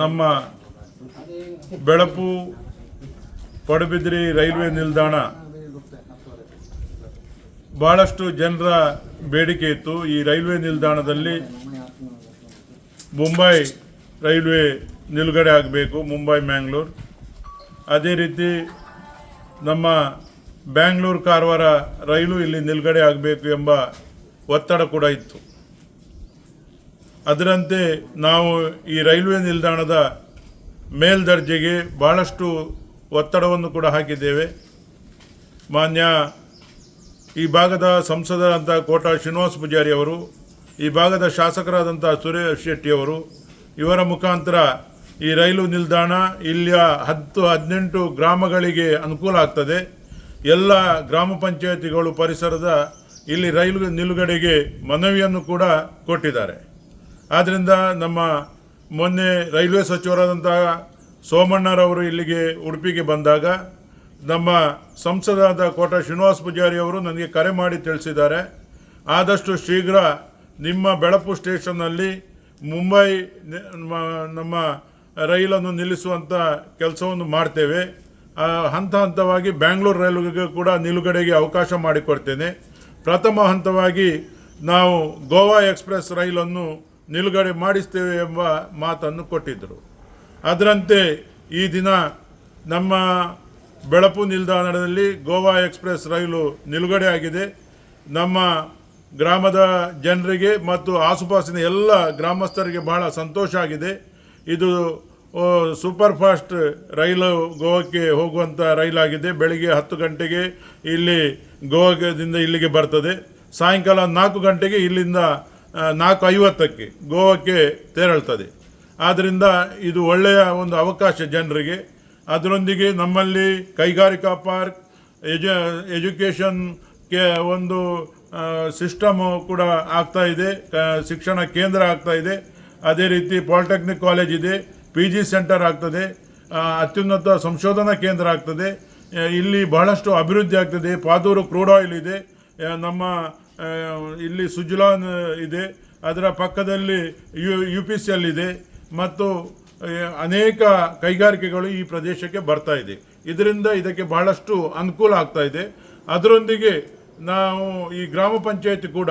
ನಮ್ಮ ಬೆಳಪು ಪಡುಬಿದ್ರಿ ರೈಲ್ವೆ ನಿಲ್ದಾಣ. ಬಹಳಷ್ಟು ಜನರ ಬೇಡಿಕೆ ಇತ್ತು. ಈ ರೈಲ್ವೆ ನಿಲ್ದಾಣದಲ್ಲಿ ಮುಂಬೈ ರೈಲ್ವೆ ನಿಲುಗಡೆ ಆಗಬೇಕು, ಮುಂಬೈ, ಮ್ಯಾಂಗ್ಳೂರು. ಅದೇ ರೀತಿ ನಮ್ಮ ಬ್ಯಾಂಗ್ಳೂರು ಕಾರವಾರ ರೈಲು ಇಲ್ಲಿ ನಿಲುಗಡೆ ಆಗಬೇಕು ಎಂಬ ಒತ್ತಡ ಕೂಡ ಇತ್ತು. ಅದರಂತೆ ನಾವು ಈ ರೈಲ್ವೆ ನಿಲ್ದಾಣದ ಮೇಲ್ದರ್ಜೆಗೆ ಭಾಳಷ್ಟು ಒತ್ತಡವನ್ನು ಕೂಡ ಹಾಕಿದ್ದೇವೆ. ಮಾನ್ಯ ಈ ಭಾಗದ ಸಂಸದರಂಥ ಕೋಟ ಶ್ರೀನಿವಾಸ ಪೂಜಾರಿ ಅವರು, ಈ ಭಾಗದ ಶಾಸಕರಾದಂಥ ಸುರೇಶ್ ಶೆಟ್ಟಿಯವರು ಇವರ ಮುಖಾಂತರ ಈ ರೈಲು ನಿಲ್ದಾಣ ಇಲ್ಲಿಯ ಹತ್ತು ಹದಿನೆಂಟು ಗ್ರಾಮಗಳಿಗೆ ಅನುಕೂಲ ಆಗ್ತದೆ. ಎಲ್ಲ ಗ್ರಾಮ ಪಂಚಾಯತಿಗಳು, ಪರಿಸರದ ಇಲ್ಲಿ ರೈಲು ನಿಲುಗಡೆಗೆ ಮನವಿಯನ್ನು ಕೂಡ ಕೊಟ್ಟಿದ್ದಾರೆ. ಆದ್ದರಿಂದ ನಮ್ಮ ಮೊನ್ನೆ ರೈಲ್ವೆ ಸಚಿವರಾದಂತಹ ಸೋಮಣ್ಣರವರು ಇಲ್ಲಿಗೆ ಉಡುಪಿಗೆ ಬಂದಾಗ ನಮ್ಮ ಸಂಸದರಾದ ಕೋಟ ಶ್ರೀನಿವಾಸ ಪೂಜಾರಿ ಅವರು ನನಗೆ ಕರೆ ಮಾಡಿ ತಿಳಿಸಿದ್ದಾರೆ. ಆದಷ್ಟು ಶೀಘ್ರ ನಿಮ್ಮ ಬೆಳಪು ಸ್ಟೇಷನ್ನಲ್ಲಿ ಮುಂಬೈ ನಮ್ಮ- ರೈಲನ್ನು ನಿಲ್ಲಿಸುವಂಥ ಕೆಲಸವನ್ನು ಮಾಡ್ತೇವೆ. ಹಂತ ಹಂತವಾಗಿ ಬ್ಯಾಂಗ್ಳೂರು ರೈಲ್ವೆಗೆ ಕೂಡ ನಿಲುಗಡೆಗೆ ಅವಕಾಶ ಮಾಡಿಕೊಡ್ತೇನೆ. ಪ್ರಥಮ ಹಂತವಾಗಿ ನಾವು ಗೋವಾ ಎಕ್ಸ್ಪ್ರೆಸ್ ರೈಲನ್ನು ನಿಲುಗಡೆ ಮಾಡಿಸ್ತೇವೆ ಎಂಬ ಮಾತನ್ನು ಕೊಟ್ಟಿದ್ದರು. ಅದರಂತೆ ಈ ದಿನ ನಮ್ಮ ಬೆಳಪು ನಿಲ್ದಾಣದಲ್ಲಿ ಗೋವಾ ಎಕ್ಸ್ಪ್ರೆಸ್ ರೈಲು ನಿಲುಗಡೆ ಆಗಿದೆ. ನಮ್ಮ ಗ್ರಾಮದ ಜನರಿಗೆ ಮತ್ತು ಆಸುಪಾಸಿನ ಎಲ್ಲ ಗ್ರಾಮಸ್ಥರಿಗೆ ಬಹಳ ಸಂತೋಷ ಆಗಿದೆ. ಇದು ಸೂಪರ್ ಫಾಸ್ಟ್ ರೈಲು ಗೋವಾಕ್ಕೆ ಹೋಗುವಂಥ ರೈಲಾಗಿದೆ. ಬೆಳಿಗ್ಗೆ ಹತ್ತು ಗಂಟೆಗೆ ಇಲ್ಲಿ ಗೋವಾದಿಂದ ಇಲ್ಲಿಗೆ ಬರ್ತದೆ. ಸಾಯಂಕಾಲ ನಾಲ್ಕು ಗಂಟೆಗೆ ಇಲ್ಲಿಂದ ನಾಲ್ಕು ಐವತ್ತಕ್ಕೆ ಗೋವಾಕ್ಕೆ ತೆರಳ್ತದೆ. ಆದ್ದರಿಂದ ಇದು ಒಳ್ಳೆಯ ಒಂದು ಅವಕಾಶ ಜನರಿಗೆ. ಅದರೊಂದಿಗೆ ನಮ್ಮಲ್ಲಿ ಕೈಗಾರಿಕಾ ಪಾರ್ಕ್, ಎಜು ಎಜುಕೇಷನ್ಗೆ ಒಂದು ಸಿಸ್ಟಮು ಕೂಡ ಆಗ್ತಾ ಇದೆ. ಶಿಕ್ಷಣ ಕೇಂದ್ರ ಆಗ್ತಾ ಇದೆ. ಅದೇ ರೀತಿ ಪಾಲಿಟೆಕ್ನಿಕ್ ಕಾಲೇಜ್ ಇದೆ. ಪಿ ಜಿ ಸೆಂಟರ್ ಆಗ್ತದೆ. ಅತ್ಯುನ್ನತ ಸಂಶೋಧನಾ ಕೇಂದ್ರ ಆಗ್ತದೆ. ಇಲ್ಲಿ ಬಹಳಷ್ಟು ಅಭಿವೃದ್ಧಿ ಆಗ್ತದೆ. ಪಾದೂರು ಕ್ರೂಡ್ ಆಯಿಲ್ ಇದೆ. ನಮ್ಮ ಇಲ್ಲಿ ಸುಜಲಾನ್ ಇದೆ. ಅದರ ಪಕ್ಕದಲ್ಲಿ U U P C L ಇದೆ ಮತ್ತು ಅನೇಕ ಕೈಗಾರಿಕೆಗಳು ಈ ಪ್ರದೇಶಕ್ಕೆ ಬರ್ತಾ ಇದೆ. ಇದರಿಂದ ಇದಕ್ಕೆ ಬಹಳಷ್ಟು ಅನುಕೂಲ ಆಗ್ತಾ ಇದೆ. ಅದರೊಂದಿಗೆ ನಾವು ಈ ಗ್ರಾಮ ಪಂಚಾಯತಿ ಕೂಡ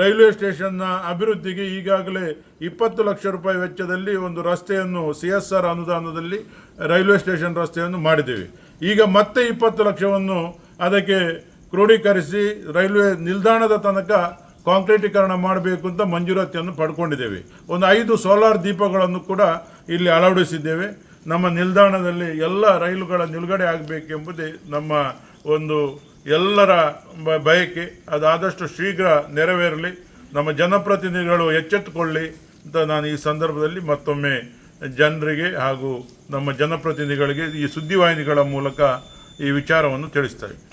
ರೈಲ್ವೆ ಸ್ಟೇಷನ್ನ ಅಭಿವೃದ್ಧಿಗೆ ಈಗಾಗಲೇ ಇಪ್ಪತ್ತು ಲಕ್ಷ ರೂಪಾಯಿ ವೆಚ್ಚದಲ್ಲಿ ಒಂದು ರಸ್ತೆಯನ್ನು ಸಿ ಎಸ್ ಆರ್ ಅನುದಾನದಲ್ಲಿ ರೈಲ್ವೆ ಸ್ಟೇಷನ್ ರಸ್ತೆಯನ್ನು ಮಾಡಿದ್ದೇವೆ. ಈಗ ಮತ್ತೆ ಇಪ್ಪತ್ತು ಲಕ್ಷವನ್ನು ಅದಕ್ಕೆ ಕ್ರೋಢೀಕರಿಸಿ ರೈಲ್ವೆ ನಿಲ್ದಾಣದ ತನಕ ಕಾಂಕ್ರೀಟೀಕರಣ ಮಾಡಬೇಕು ಅಂತ ಮಂಜೂರಾತಿಯನ್ನು ಪಡ್ಕೊಂಡಿದ್ದೇವೆ. ಒಂದು ಐದು ಸೋಲಾರ್ ದೀಪಗಳನ್ನು ಕೂಡ ಇಲ್ಲಿ ಅಳವಡಿಸಿದ್ದೇವೆ. ನಮ್ಮ ನಿಲ್ದಾಣದಲ್ಲಿ ಎಲ್ಲ ರೈಲುಗಳ ನಿಲುಗಡೆ ಆಗಬೇಕೆಂಬುದೇ ನಮ್ಮ ಒಂದು ಎಲ್ಲರ ಬಯಕೆ. ಅದಾದಷ್ಟು ಶೀಘ್ರ ನೆರವೇರಲಿ. ನಮ್ಮ ಜನಪ್ರತಿನಿಧಿಗಳು ಎಚ್ಚೆತ್ತುಕೊಳ್ಳಿ ಅಂತ ನಾನು ಈ ಸಂದರ್ಭದಲ್ಲಿ ಮತ್ತೊಮ್ಮೆ ಜನರಿಗೆ ಹಾಗೂ ನಮ್ಮ ಜನಪ್ರತಿನಿಧಿಗಳಿಗೆ ಈ ಸುದ್ದಿವಾಹಿನಿಗಳ ಮೂಲಕ ಈ ವಿಚಾರವನ್ನು ತಿಳಿಸ್ತಾ ಇದ್ದೀನಿ